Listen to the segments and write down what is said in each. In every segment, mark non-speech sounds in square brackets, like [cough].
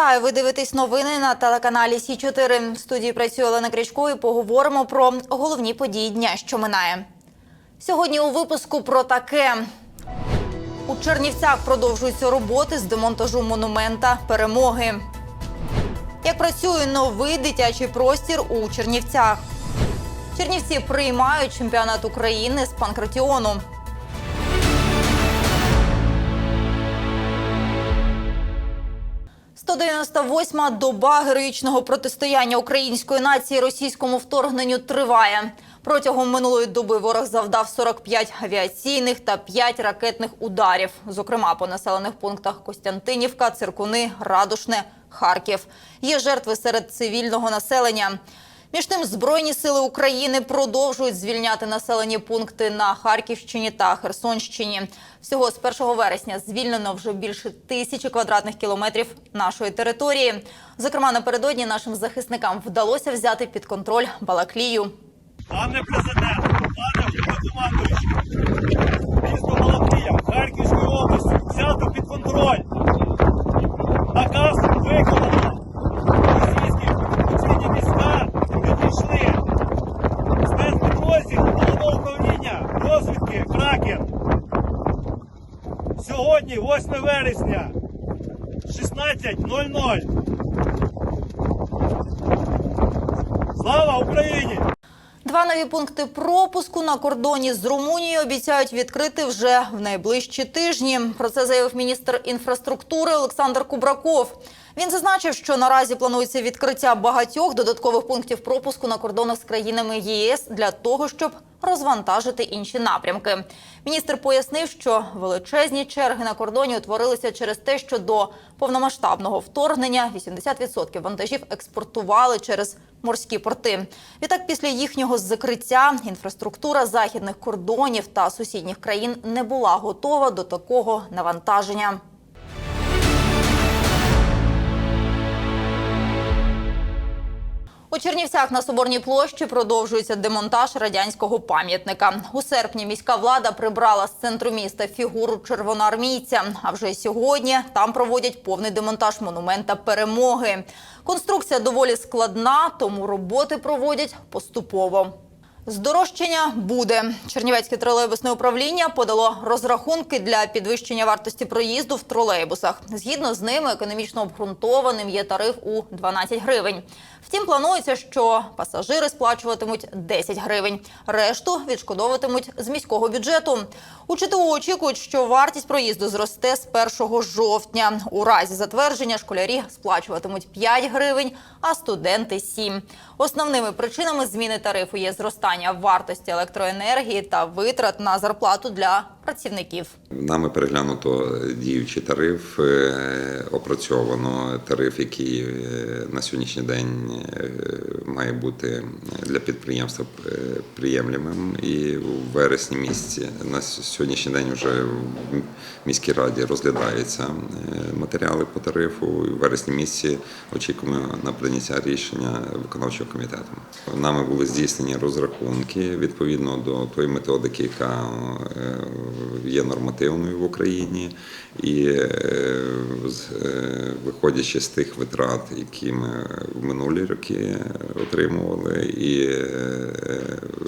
Вітаю! Ви дивитесь новини на телеканалі Сі 4 В студії працює Олена Крячко і поговоримо про головні події дня, що минає. Сьогодні у випуску про таке. У Чернівцях продовжуються роботи з демонтажу монумента перемоги. Як працює новий дитячий простір у Чернівцях? Чернівці приймають чемпіонат України з панкратіону. – 198-ма доба героїчного протистояння української нації російському вторгненню триває. Протягом минулої доби ворог завдав 45 авіаційних та 5 ракетних ударів, зокрема по населених пунктах Костянтинівка, Циркуни, Радушне, Харків. Є жертви серед цивільного населення. Між тим, Збройні сили України продовжують звільняти населені пункти на Харківщині та Херсонщині. Всього з 1 вересня звільнено вже більше тисячі квадратних кілометрів нашої території. Зокрема, напередодні нашим захисникам вдалося взяти під контроль Балаклію. Пане президент, пане головнокомандуючий, місто Балаклія, Харківської області взято під контроль. Наказ виконано. Відійшли. Спецпідрозділ головного управління розвідки Кракен. Сьогодні, 8 вересня, 16.00. Слава Україні! Два нові пункти пропуску на кордоні з Румунією обіцяють відкрити вже в найближчі тижні. Про це заявив міністр інфраструктури Олександр Кубраков. Він зазначив, що наразі планується відкриття багатьох додаткових пунктів пропуску на кордонах з країнами ЄС для того, щоб розвантажити інші напрямки. Міністр пояснив, що величезні черги на кордоні утворилися через те, що до повномасштабного вторгнення 80% вантажів експортували через морські порти. Відтак, після їхнього закриття інфраструктура західних кордонів та сусідніх країн не була готова до такого навантаження. У Чернівцях на Соборній площі продовжується демонтаж радянського пам'ятника. У серпні міська влада прибрала з центру міста фігуру червоноармійця. А вже сьогодні там проводять повний демонтаж монумента перемоги. Конструкція доволі складна, тому роботи проводять поступово. Здорожчання буде. Чернівецьке тролейбусне управління подало розрахунки для підвищення вартості проїзду в тролейбусах. Згідно з ними, економічно обґрунтованим є тариф у 12 гривень. Втім, планується, що пасажири сплачуватимуть 10 гривень. Решту відшкодовуватимуть з міського бюджету. У ЧТУ очікують, що вартість проїзду зросте з 1 жовтня. У разі затвердження школярі сплачуватимуть 5 гривень, а студенти 7. Основними причинами зміни тарифу є зростання вартості електроенергії та витрат на зарплату для працівників. Нами переглянуто діючий тариф, е, опрацьовано тариф, який е, на сьогоднішній день е, має бути для підприємства приємлемим. І у вересні місяці на сьогоднішній день вже в міській раді розглядаються матеріали по тарифу. В вересні місяці очікуємо на прийняття рішення виконавчого комітету. Нами були здійснені розрахунки відповідно до тої методики, яка є нормативною в Україні, і е, е, виходячи з тих витрат, які ми в минулі роки отримували, і е,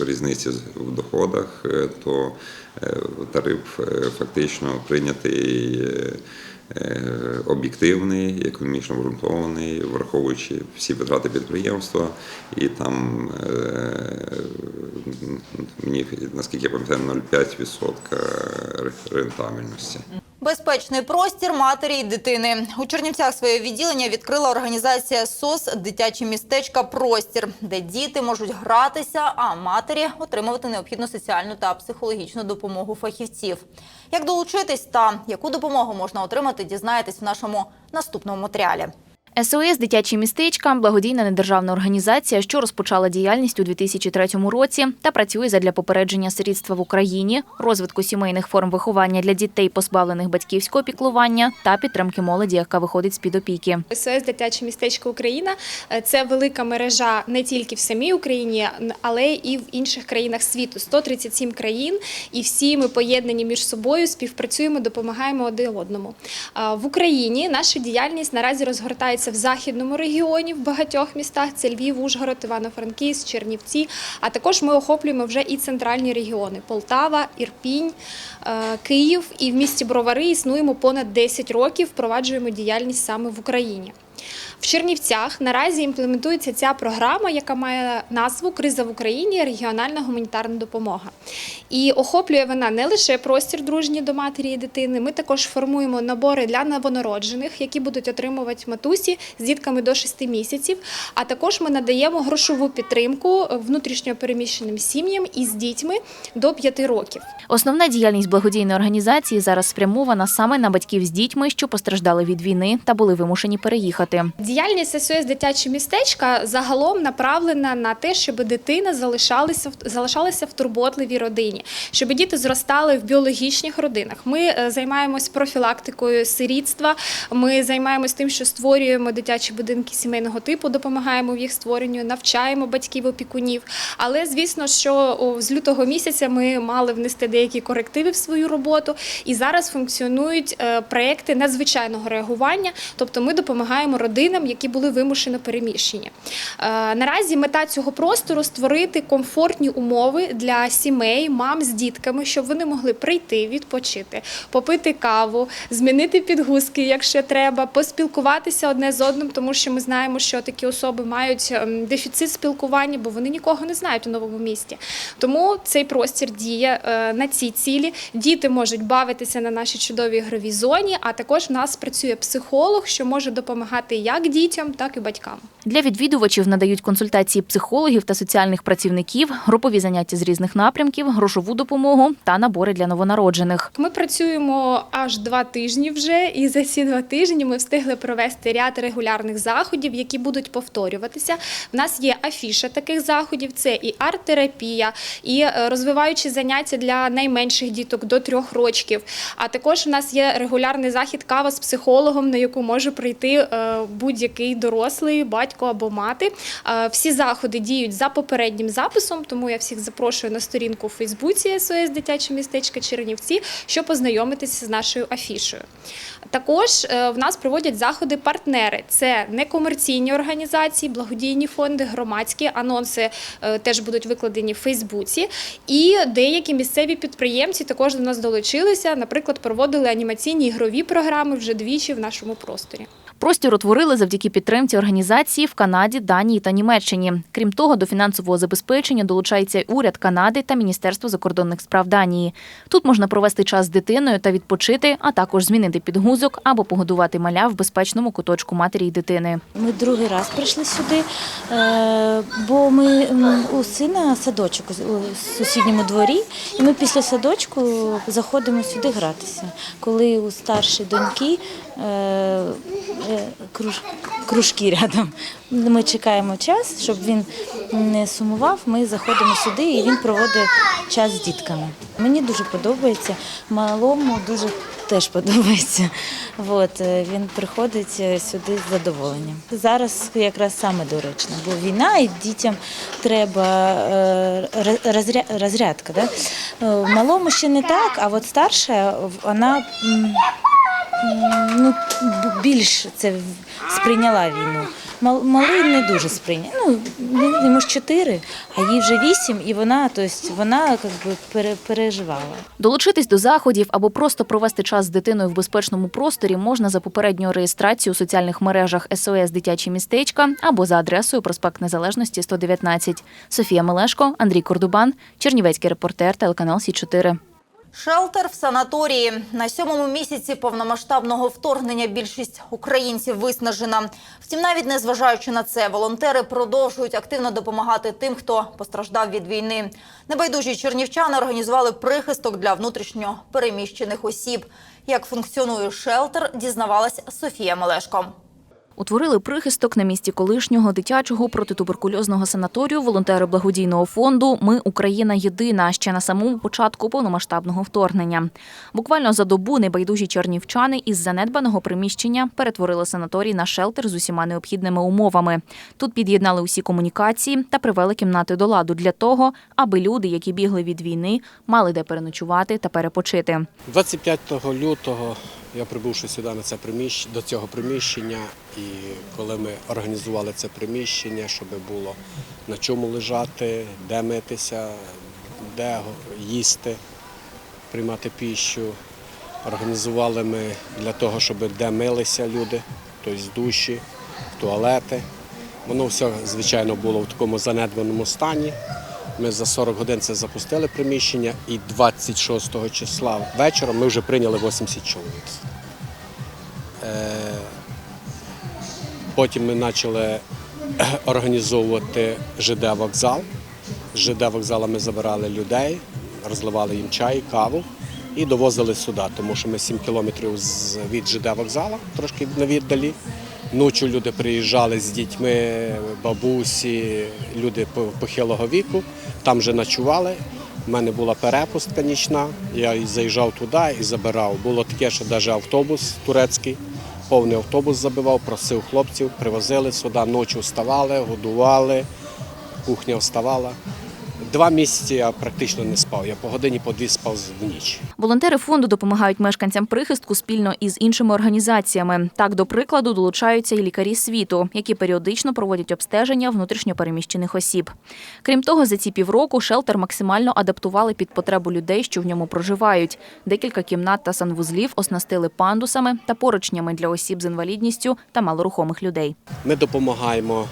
різниці в доходах, то тариф фактично прийнятий. Об'єктивний, економічно обґрунтований, враховуючи всі витрати підприємства, і там мені наскільки я пам'ятаю 0,5% рентабельності. Безпечний простір матері і дитини у Чернівцях своє відділення відкрила організація СОС Дитячі містечка Простір, де діти можуть гратися, а матері отримувати необхідну соціальну та психологічну допомогу фахівців. Як долучитись та яку допомогу можна отримати, дізнаєтесь в нашому наступному матеріалі. СОС Дитячі містечка благодійна недержавна організація, що розпочала діяльність у 2003 році та працює задля попередження сирітства в Україні, розвитку сімейних форм виховання для дітей, позбавлених батьківського піклування та підтримки молоді, яка виходить з під опіки. СОС Дитяче містечко Україна Е, це велика мережа не тільки в самій Україні, але і в інших країнах світу. 137 країн, і всі ми поєднані між собою, співпрацюємо, допомагаємо один одному. В Україні наша діяльність наразі розгортається відбувається в західному регіоні в багатьох містах. Це Львів, Ужгород, Івано-Франківськ, Чернівці. А також ми охоплюємо вже і центральні регіони: Полтава, Ірпінь, е, Київ. І в місті Бровари існуємо понад 10 років. Впроваджуємо діяльність саме в Україні. В Чернівцях наразі імплементується ця програма, яка має назву Криза в Україні регіональна гуманітарна допомога. І охоплює вона не лише простір дружні до матері і дитини. Ми також формуємо набори для новонароджених, які будуть отримувати матусі з дітками до 6 місяців. А також ми надаємо грошову підтримку внутрішньо переміщеним сім'ям із дітьми до 5 років. Основна діяльність благодійної організації зараз спрямована саме на батьків з дітьми, що постраждали від війни та були вимушені переїхати. Діяльність СОС дитяче містечка загалом направлена на те, щоб дитина залишалася в залишалася в турботливій родині, щоб діти зростали в біологічних родинах. Ми е, займаємось профілактикою сирітства. Ми займаємось тим, що створюємо дитячі будинки сімейного типу, допомагаємо в їх створенню, навчаємо батьків опікунів. Але звісно, що з лютого місяця ми мали внести деякі корективи в свою роботу, і зараз функціонують е, проекти надзвичайного реагування, тобто ми допомагаємо родинам, які були вимушено переміщені. Е, Наразі мета цього простору створити комфортні умови для сімей, мам з дітками, щоб вони могли прийти, відпочити, попити каву, змінити підгузки, якщо треба, поспілкуватися одне з одним, тому що ми знаємо, що такі особи мають ем, дефіцит спілкування, бо вони нікого не знають у новому місті. Тому цей простір діє е, на ці цілі. Діти можуть бавитися на нашій чудовій ігровій зоні, а також в нас працює психолог, що може допомагати як дітям, так і батькам. Для відвідувачів надають консультації психологів та соціальних працівників, групові заняття з різних напрямків, грошову допомогу та набори для новонароджених. Ми працюємо аж два тижні вже, і за ці два тижні ми встигли провести ряд регулярних заходів, які будуть повторюватися. В нас є афіша таких заходів: це і арт-терапія, і е, розвиваючі заняття для найменших діток до трьох років. А також у нас є регулярний захід кава з психологом, на яку може прийти е, будь-який дорослий, батько або мати. Всі заходи діють за попереднім записом, тому я всіх запрошую на сторінку у Фейсбуці СОС Дитяче містечко Чернівці, щоб познайомитися з нашою афішою. Також е, в нас проводять заходи партнери. Це некомерційні організації, благодійні фонди, громадські анонси е, теж будуть викладені в Фейсбуці. І деякі місцеві підприємці також до нас долучилися. Наприклад, проводили анімаційні ігрові програми вже двічі в нашому просторі. Простір утворили завдяки підтримці організації в Канаді, Данії та Німеччині. Крім того, до фінансового забезпечення долучається й уряд Канади та Міністерство закордонних справ Данії. Тут можна провести час з дитиною та відпочити, а також змінити підгузок або погодувати маля в безпечному куточку матері й дитини. Ми другий раз прийшли сюди, е, бо ми у сина садочок у сусідньому дворі, і ми після садочку заходимо сюди гратися. Коли у старшої доньки е, е, круж, кружки рядом, ми чекаємо час, щоб він не сумував. Ми заходимо сюди і він проводить час з дітками. Мені дуже подобається, малому дуже теж подобається. От, е, він приходить е, сюди з задоволенням. Зараз якраз саме доречно, бо війна і дітям треба е, розря- розрядка. Да? Малому ще не так, а от старша, вона ну, більш це сприйняла війну. Мал- Малий не дуже сприйняв. Ну, йому ж чотири, а їй вже вісім, і вона, тобто, вона як би, переживала. Долучитись до заходів або просто провести час з дитиною в безпечному просторі можна за попередньою реєстрацією у соціальних мережах СОС Дитячі містечка або за адресою проспект Незалежності 119. Софія Мелешко, Андрій Кордубан, Чернівецький репортер, телеканал Сі 4 Шелтер в санаторії на сьомому місяці повномасштабного вторгнення більшість українців виснажена. Втім, навіть незважаючи на це, волонтери продовжують активно допомагати тим, хто постраждав від війни. Небайдужі чернівчани організували прихисток для внутрішньо переміщених осіб. Як функціонує шелтер, дізнавалась Софія Мелешко. Утворили прихисток на місці колишнього дитячого протитуберкульозного санаторію волонтери благодійного фонду Ми Україна єдина ще на самому початку повномасштабного вторгнення. Буквально за добу небайдужі чернівчани із занедбаного приміщення перетворили санаторій на шелтер з усіма необхідними умовами. Тут під'єднали усі комунікації та привели кімнати до ладу для того, аби люди, які бігли від війни, мали де переночувати та перепочити. 25 лютого Я прибувши сюди на це приміщення, до цього приміщення, і коли ми організували це приміщення, щоб було на чому лежати, де митися, де їсти, приймати піщу. Організували ми для того, щоб де милися люди, тобто душі, туалети. Воно все, звичайно, було в такому занедбаному стані. Ми за 40 годин це запустили приміщення, і 26 числа вечора ми вже прийняли 80 чоловік. Е, Потім ми почали організовувати ЖД вокзал. З ЖД вокзала ми забирали людей, розливали їм чай, каву і довозили сюди, тому що ми 7 кілометрів від ЖД вокзала, трошки на віддалі. Ночі люди приїжджали з дітьми, бабусі, люди похилого віку, там вже ночували. У мене була перепустка нічна, я і заїжджав туди і забирав. Було таке, що навіть автобус турецький, повний автобус забивав, просив хлопців, привозили сюди, ночі вставали, годували, кухня вставала. Два місяці я практично не спав. Я по годині по дві спав в ніч. Волонтери фонду допомагають мешканцям прихистку спільно із іншими організаціями. Так, до прикладу, долучаються і лікарі світу, які періодично проводять обстеження внутрішньопереміщених осіб. Крім того, за ці півроку шелтер максимально адаптували під потребу людей, що в ньому проживають. Декілька кімнат та санвузлів оснастили пандусами та поручнями для осіб з інвалідністю та малорухомих людей. Ми допомагаємо,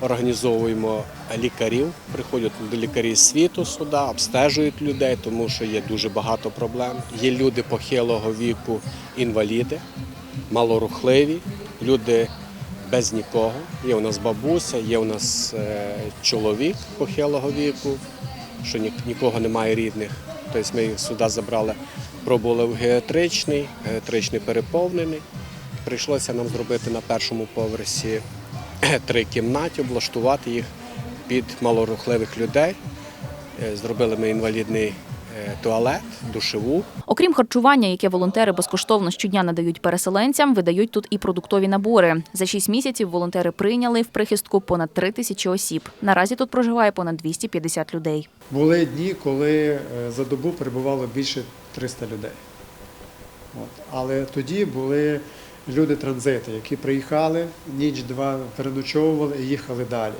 організовуємо лікарів, приходять лікарі світу сюди, обстежують людей, тому що є дуже багато проблем. Є люди похилого віку, інваліди, малорухливі, люди без нікого. Є у нас бабуся, є у нас е, чоловік похилого віку, що нікого немає рідних. Тобто ми їх сюди забрали, пробували в геатричний, геатричний переповнений. Прийшлося нам зробити на першому поверсі [clears throat] три кімнати, облаштувати їх під малорухливих людей. Е, Зробили ми інвалідний е, туалет, душеву. Окрім харчування, яке волонтери безкоштовно щодня надають переселенцям, видають тут і продуктові набори. За шість місяців волонтери прийняли в прихистку понад три тисячі осіб. Наразі тут проживає понад 250 людей. Були дні, коли е, за добу перебувало більше 300 людей. От. Але тоді були люди транзити, які приїхали, ніч-два переночовували і їхали далі.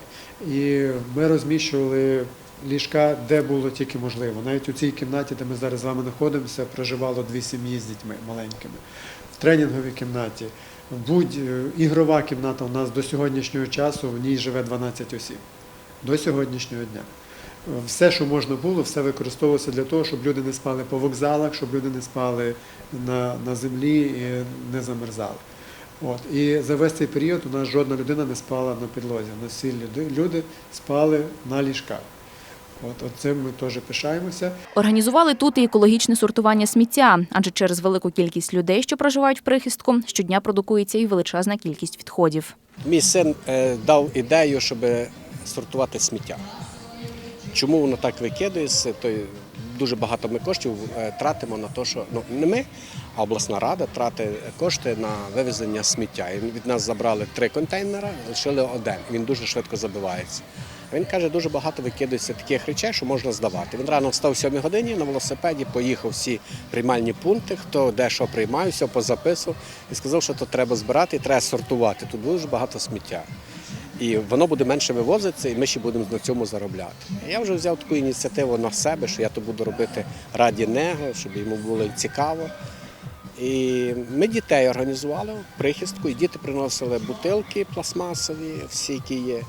І ми розміщували ліжка, де було тільки можливо. Навіть у цій кімнаті, де ми зараз з вами знаходимося, проживало дві сім'ї з дітьми маленькими. В тренінговій кімнаті, будь е, кімната у нас до сьогоднішнього часу, в ній живе 12 осіб. До сьогоднішнього дня. Все, що можна було, все використовувалося для того, щоб люди не спали по вокзалах, щоб люди не спали на, на землі і не замерзали. От. І за весь цей період у нас жодна людина не спала на підлозі. У нас всі люди, люди спали на ліжках. От, от цим ми теж пишаємося. Організували тут і екологічне сортування сміття, адже через велику кількість людей, що проживають в прихистку, щодня продукується і величезна кількість відходів. Мій син е, дав ідею, щоб сортувати сміття. Чому воно так викидається? То дуже багато ми коштів е, тратимо на те, що ну не ми, а обласна рада тратить кошти на вивезення сміття. І від нас забрали три контейнери, лишили один. Він дуже швидко забивається. Він каже, дуже багато викидається таких речей, що можна здавати. Він рано встав о 7 годині на велосипеді, поїхав всі приймальні пункти, хто де що приймає, все позаписував і сказав, що то треба збирати і треба сортувати. Тут дуже багато сміття. І воно буде менше вивозитися, і ми ще будемо на цьому заробляти. Я вже взяв таку ініціативу на себе, що я то буду робити раді него, щоб йому було цікаво. І ми дітей організували прихистку, і діти приносили бутилки пластмасові, всі, які є.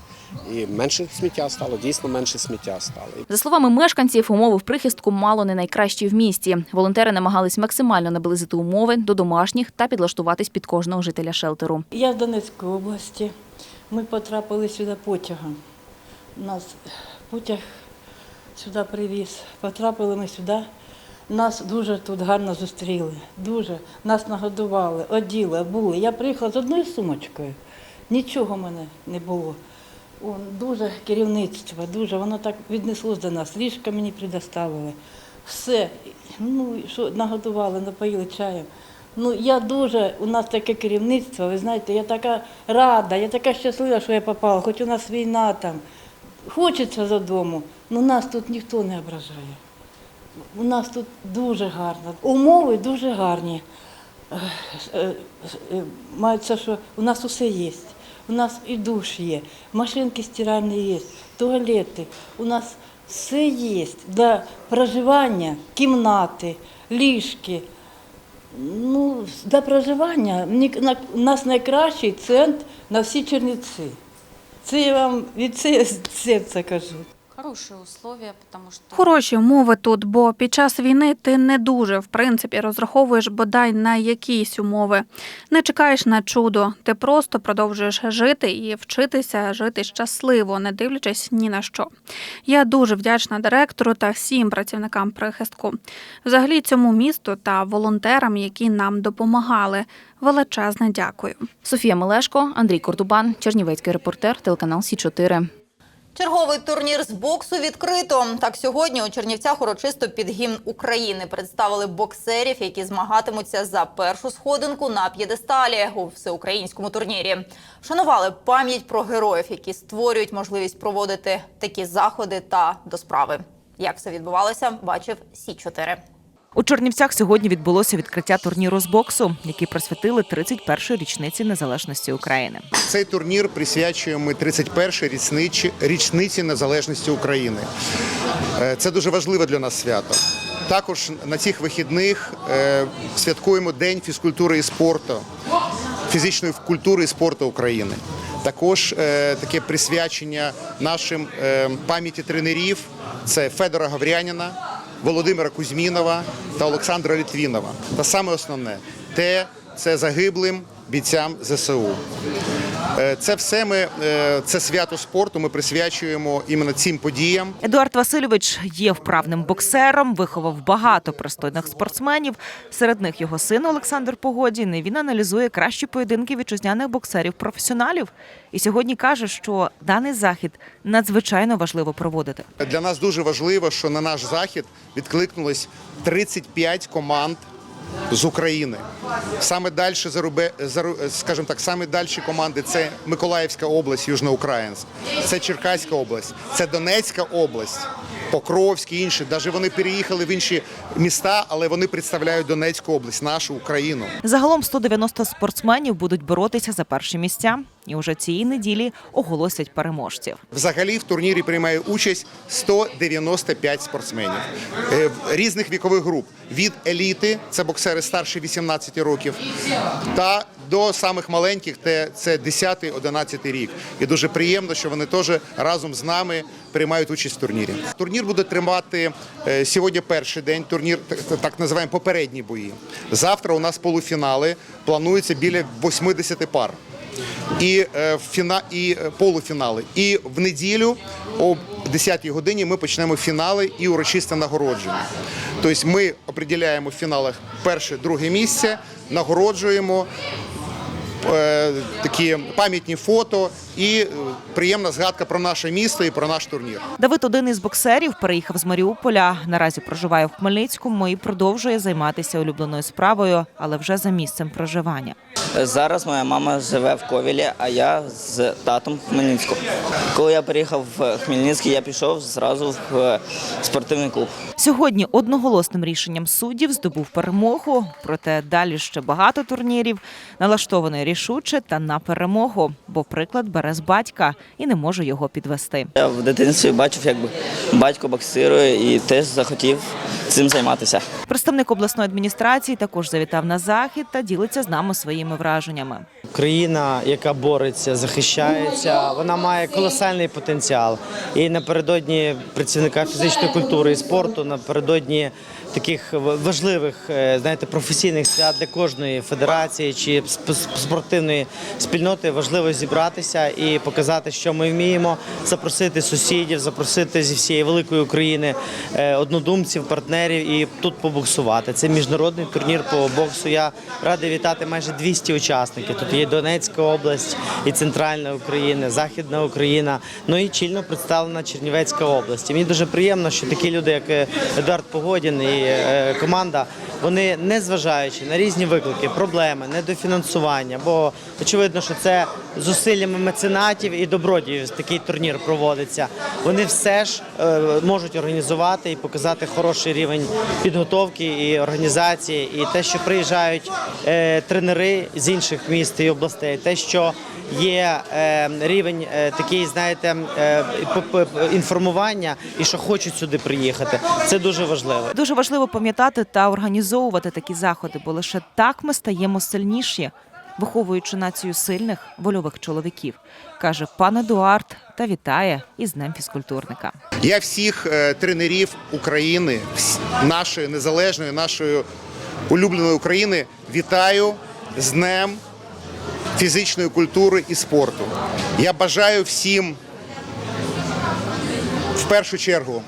І менше сміття стало, дійсно менше сміття стало. За словами мешканців, умови в прихистку мало не найкращі в місті. Волонтери намагались максимально наблизити умови до домашніх та підлаштуватись під кожного жителя шелтеру. Я з Донецької області. Ми потрапили сюди потягом. Нас потяг сюди привіз. Потрапили ми сюди. Нас дуже тут гарно зустріли. Дуже. Нас нагодували, оділи, були. Я приїхала з одною сумочкою. Нічого в мене не було. О, дуже керівництво, дуже воно так віднеслось до нас. Ліжка мені предоставили. Все. Ну, що нагодували, напоїли чаєм. Ну, я дуже, у нас таке керівництво, ви знаєте, я така рада, я така щаслива, що я попала, хоч у нас війна там. Хочеться додому, але нас тут ніхто не ображає. У нас тут дуже гарно. Умови дуже гарні. е, е, мається, що у нас усе є. У нас і душ є, машинки стиральні є, туалети. У нас все є для проживання, кімнати, ліжки. Ну, для проживання мені на- нас найкращий центр на всі Черниці. Це я вам від [laughs] серця кажу. Хорошие условия, потому что... Хороші умови тут, бо під час війни ти не дуже в принципі розраховуєш бодай на якісь умови. Не чекаєш на чудо. Ти просто продовжуєш жити і вчитися жити щасливо, не дивлячись ні на що. Я дуже вдячна директору та всім працівникам прихистку. Взагалі цьому місту та волонтерам, які нам допомагали. Величезне дякую. Софія Мелешко, Андрій Кордубан, Чернівецький репортер, телеканал Сі 4 Черговий турнір з боксу відкрито. Так сьогодні у Чернівцях урочисто під гімн України представили боксерів, які змагатимуться за першу сходинку на п'єдесталі у всеукраїнському турнірі. Шанували пам'ять про героїв, які створюють можливість проводити такі заходи та до справи. Як все відбувалося, бачив Сі 4 У Чернівцях сьогодні відбулося відкриття турніру з боксу, який присвятили 31-ї річниці незалежності України. Цей турнір присвячуємо 31-й річниці, незалежності України. Е, Це дуже важливе для нас свято. Також на цих вихідних е, святкуємо День фізкультури і спорту, фізичної культури і спорту України. Також е, таке присвячення нашим пам'яті тренерів це Федора Гавряніна, Володимира Кузьмінова та Олександра Літвінова. Та саме основне те це загиблим бійцям ЗСУ. Е, Це все ми е, це свято спорту. Ми присвячуємо іменно цим подіям. Едуард Васильович є вправним боксером, виховав багато пристойних спортсменів. Серед них його син Олександр Погодін. І Він аналізує кращі поєдинки вітчизняних боксерів-професіоналів. І сьогодні каже, що даний захід надзвичайно важливо проводити. Для нас дуже важливо, що на наш захід відкликнулось 35 команд. З України саме далі скажімо так, саме далі команди це Миколаївська область, Южноукраїнськ, це Черкаська область, це Донецька область, Покровськ і інші. Навіть вони переїхали в інші міста, але вони представляють Донецьку область, нашу Україну. Загалом 190 спортсменів будуть боротися за перші місця. І уже цієї неділі оголосять переможців. Взагалі в турнірі приймає участь 195 спортсменів е, різних вікових груп від еліти, це боксери старші 18 років, та до самих маленьких, те- це 10-11 рік. І дуже приємно, що вони теж разом з нами приймають участь в турнірі. Турнір буде тримати е, сьогодні перший день. Турнір так називаємо попередні бої. Завтра у нас полуфінали. Планується біля 80 пар і е, фіна і е, полуфінали. І в неділю о 10-й годині ми почнемо фінали і урочисте нагородження. Тобто ми определяємо в фіналах перше, друге місце, нагороджуємо. Е, Такі пам'ятні фото і е, приємна згадка про наше місто і про наш турнір. Давид, один із боксерів, переїхав з Маріуполя. Наразі проживає в Хмельницькому і продовжує займатися улюбленою справою, але вже за місцем проживання. Зараз моя мама живе в Ковілі, а я з татом в Хмельницьку. Коли я приїхав в Хмельницький, я пішов зразу в спортивний клуб. Сьогодні одноголосним рішенням суддів здобув перемогу. Проте далі ще багато турнірів, налаштований рішуче та на перемогу, бо приклад бере з батька і не може його підвести. Я в дитинстві бачив, як батько боксирує і теж захотів цим займатися. Представник обласної адміністрації також завітав на захід та ділиться з нами своїми враженнями. Країна, яка бореться, захищається, вона має колосальний потенціал. І напередодні працівника фізичної культури і спорту, напередодні таких важливих, е, знаєте, професійних свят для кожної федерації чи сп- сп- спортивної спільноти важливо зібратися і показати, що ми вміємо, запросити сусідів, запросити зі всієї великої України е, однодумців, партнерів і тут побоксувати. Це міжнародний турнір по боксу. Я радий вітати майже 200 учасників. Тут є Донецька область, і центральна Україна, Західна Україна. Ну і чільно представлена Чернівецька область. І мені дуже приємно, що такі люди, як е, Едуард Погодін і е, команда, вони не зважаючи на різні виклики, проблеми, недофінансування, бо очевидно, що це зусиллями меценатів і добродіїв такий турнір проводиться. Вони все ж е, можуть організувати і показати хороший рівень. підготовки і організації, і те, що приїжджають е, тренери з інших міст і областей, те, що є е, рівень е, такий, знаєте, е, інформування і що хочуть сюди приїхати. Це дуже важливо. Дуже важливо пам'ятати та організовувати такі заходи, бо лише так ми стаємо сильніші, виховуючи націю сильних вольових чоловіків, каже пан Едуард та вітає із Днем фізкультурника. Я всіх е, тренерів України, нашої незалежної, нашої улюбленої України вітаю з Днем фізичної культури і спорту. Я бажаю всім в першу чергу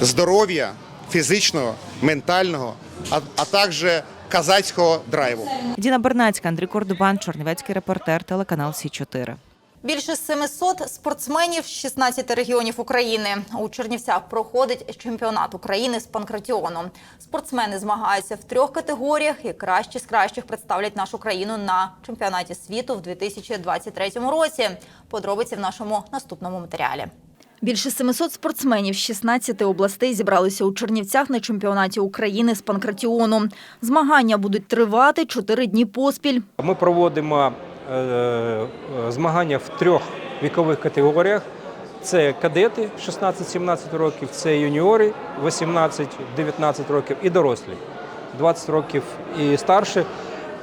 здоров'я фізичного, ментального, а, а також казацького драйву. Діна Бернацька, Андрій Кордубан, Чорнівецький репортер, телеканал Сі 4 Більше 700 спортсменів з 16 регіонів України. У Чернівцях проходить чемпіонат України з панкратіону. Спортсмени змагаються в трьох категоріях і кращі з кращих представлять нашу країну на чемпіонаті світу в 2023 році. Подробиці в нашому наступному матеріалі. Більше 700 спортсменів з 16 областей зібралися у Чернівцях на чемпіонаті України з панкратіону. Змагання будуть тривати 4 дні поспіль. Ми проводимо змагання в трьох вікових категоріях. Це кадети 16-17 років, це юніори 18-19 років і дорослі 20 років і старше.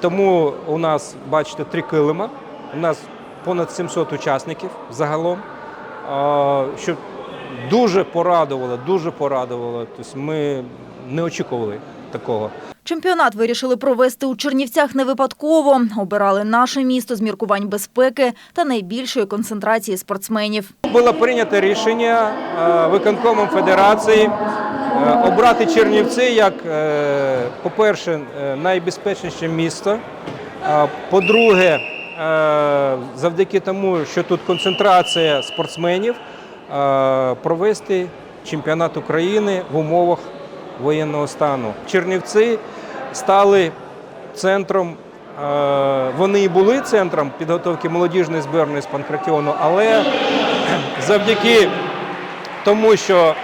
Тому у нас, бачите, три килима. У нас понад 700 учасників загалом. Що дуже порадувало, дуже порадувало. Тобто ми не очікували такого. Чемпіонат вирішили провести у Чернівцях не випадково. Обирали наше місто з міркувань безпеки та найбільшої концентрації спортсменів. Було прийнято рішення е, виконкомом федерації е, обрати Чернівці як, е, по-перше, найбезпечніше місто. По-друге, завдяки тому, що тут концентрація спортсменів, провести чемпіонат України в умовах воєнного стану. Чернівці стали центром. е, Вони і були центром підготовки молодіжної збірної з панкратіону, але [clears throat] завдяки тому, що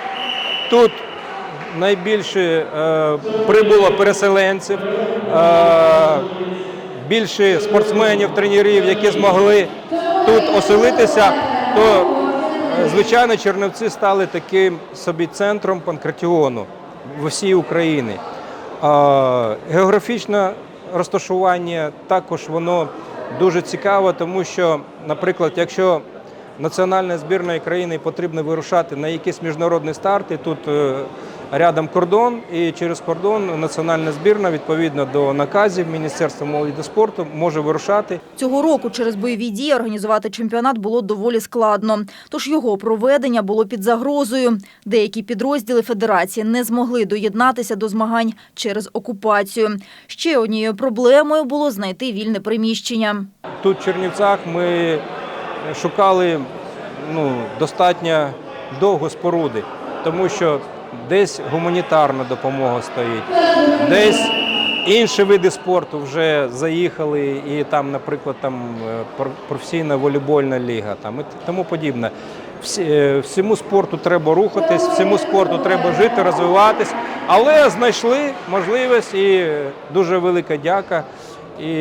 тут найбільше е, прибуло переселенців, е, більше спортсменів, тренерів, які змогли тут оселитися, то звичайно Чернівці стали таким собі центром панкратіону в усій Україні. Географічне розташування також воно дуже цікаве, тому що, наприклад, якщо національної збірної країни потрібно вирушати на якісь міжнародні старти, тут е, рядом кордон, і через кордон національна збірна відповідно до наказів Міністерства молоді та спорту може вирушати. Цього року через бойові дії організувати чемпіонат було доволі складно. Тож його проведення було під загрозою. Деякі підрозділи федерації не змогли доєднатися до змагань через окупацію. Ще однією проблемою було знайти вільне приміщення. Тут в Чернівцях ми шукали ну, достатньо довго споруди, тому що десь гуманітарна допомога стоїть, десь інші види спорту вже заїхали, і там, наприклад, там е, професійна волейбольна ліга там, і тому подібне. Е, Всьому спорту треба рухатись, всьому спорту треба жити, розвиватись, але знайшли можливість і дуже велика дяка і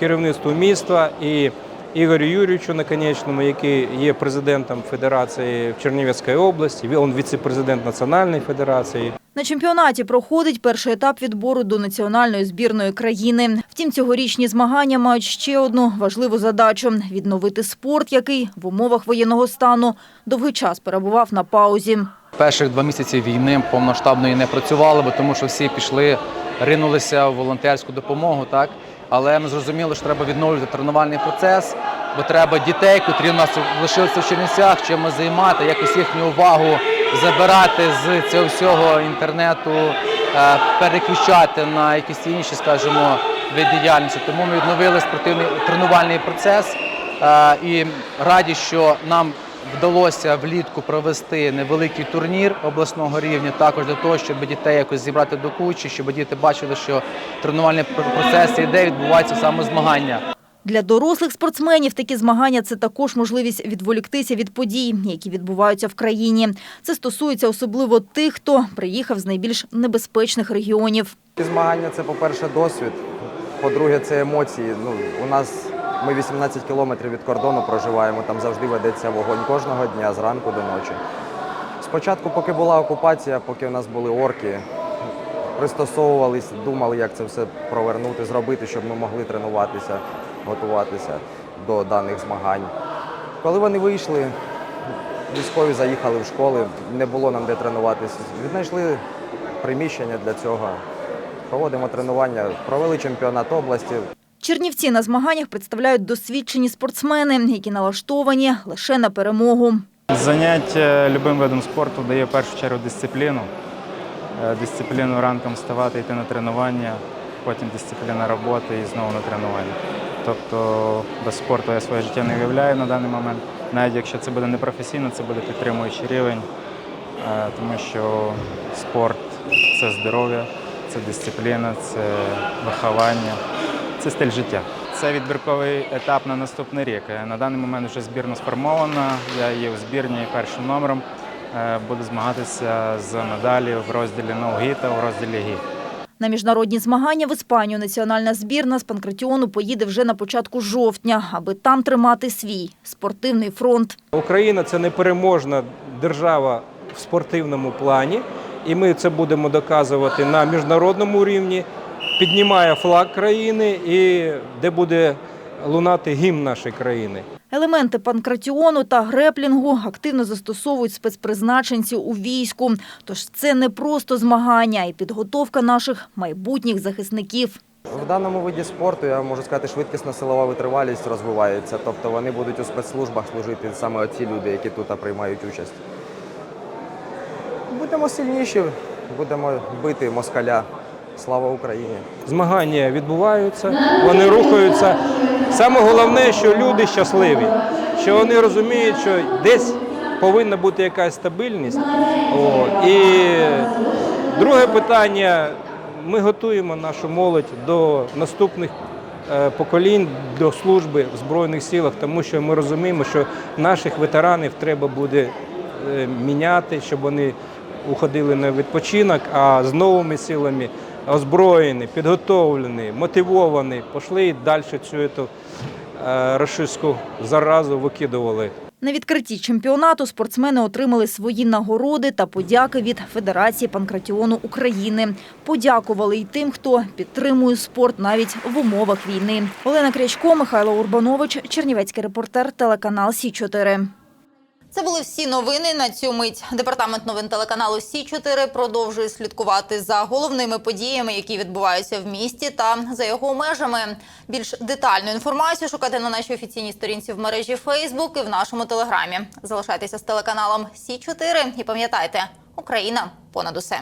керівництву міста, і Ігорю Юрійовичу Наконечному, який є президентом Федерації в Чернівецькій області, він віце-президент Національної федерації. На чемпіонаті проходить перший етап відбору до національної збірної країни. Втім, цьогорічні змагання мають ще одну важливу задачу – відновити спорт, який в умовах воєнного стану довгий час перебував на паузі. Перших два місяці війни повноштабної не працювали, бо тому що всі пішли, ринулися в волонтерську допомогу. Так? Але ми зрозуміли, що треба відновлювати тренувальний процес, бо треба дітей, котрі у нас лишилися в Чернівцях, чимось займати, якось їхню увагу забирати з цього всього інтернету, е, переключати на якісь інші, скажімо, види діяльності. Тому ми відновили спортивний тренувальний процес е, і раді, що нам вдалося влітку провести невеликий турнір обласного рівня, також для того, щоб дітей якось зібрати до кучі, щоб діти бачили, що тренувальний процес іде, відбувається саме змагання. Для дорослих спортсменів такі змагання це також можливість відволіктися від подій, які відбуваються в країні. Це стосується особливо тих, хто приїхав з найбільш небезпечних регіонів. Змагання це, по-перше, досвід. По-друге, це емоції. Ну, у нас ми 18 кілометрів від кордону проживаємо, там завжди ведеться вогонь кожного дня зранку до ночі. Спочатку, поки була окупація, поки у нас були орки, пристосовувались, думали, як це все провернути, зробити, щоб ми могли тренуватися, готуватися до даних змагань. Коли вони вийшли, військові заїхали в школи, не було нам де тренуватися. Віднайшли приміщення для цього. Проводимо тренування, провели чемпіонат області. Чернівці на змаганнях представляють досвідчені спортсмени, які налаштовані лише на перемогу. Заняття любим видом спорту дає в першу чергу дисципліну. Е, Дисципліну ранком вставати, йти на тренування, потім дисципліна роботи і знову на тренування. Тобто без спорту я своє життя не уявляю на даний момент. Навіть якщо це буде не професійно, це буде підтримуючий рівень, е, тому що спорт це здоров'я, це дисципліна, це виховання, це стиль життя. Це відбірковий етап на наступний рік. Е, На даний момент вже збірна сформована. Я є в збірні першим номером. Е, Буду змагатися з медалі в розділі ноги та в розділі гі. На міжнародні змагання в Іспанію національна збірна з панкратіону поїде вже на початку жовтня, аби там тримати свій спортивний фронт. Україна це непереможна держава в спортивному плані, і ми це будемо доказувати на міжнародному рівні. Піднімає флаг країни і де буде лунати гімн нашої країни. Елементи панкратіону та греплінгу активно застосовують спецпризначенці у війську. Тож це не просто змагання, і підготовка наших майбутніх захисників. В даному виді спорту я можу сказати, швидкісна силова витривалість розвивається. Тобто вони будуть у спецслужбах служити саме ці люди, які тут приймають участь. Будемо сильніші, будемо бити москаля. Слава Україні! Змагання відбуваються, вони рухаються. Саме головне, що люди щасливі, що вони розуміють, що десь повинна бути якась стабільність. О, і друге питання: ми готуємо нашу молодь до наступних е, поколінь, до служби в Збройних силах, тому що ми розуміємо, що наших ветеранів треба буде е, міняти, щоб вони уходили на відпочинок, а з новими силами озброєні, підготовлені, мотивовані, пішли і далі цю ету, е, рашистську заразу викидували. На відкритті чемпіонату спортсмени отримали свої нагороди та подяки від Федерації панкратіону України. Подякували й тим, хто підтримує спорт навіть в умовах війни. Олена Крячко, Михайло Урбанович, Чернівецький репортер, телеканал Сі 4 Це були всі новини на цю мить. Департамент новин телеканалу Сі 4 продовжує слідкувати за головними подіями, які відбуваються в місті та за його межами. Більш детальну інформацію шукайте на нашій офіційній сторінці в мережі Фейсбук і в нашому телеграмі. Залишайтеся з телеканалом Сі 4 і пам'ятайте, Україна понад усе.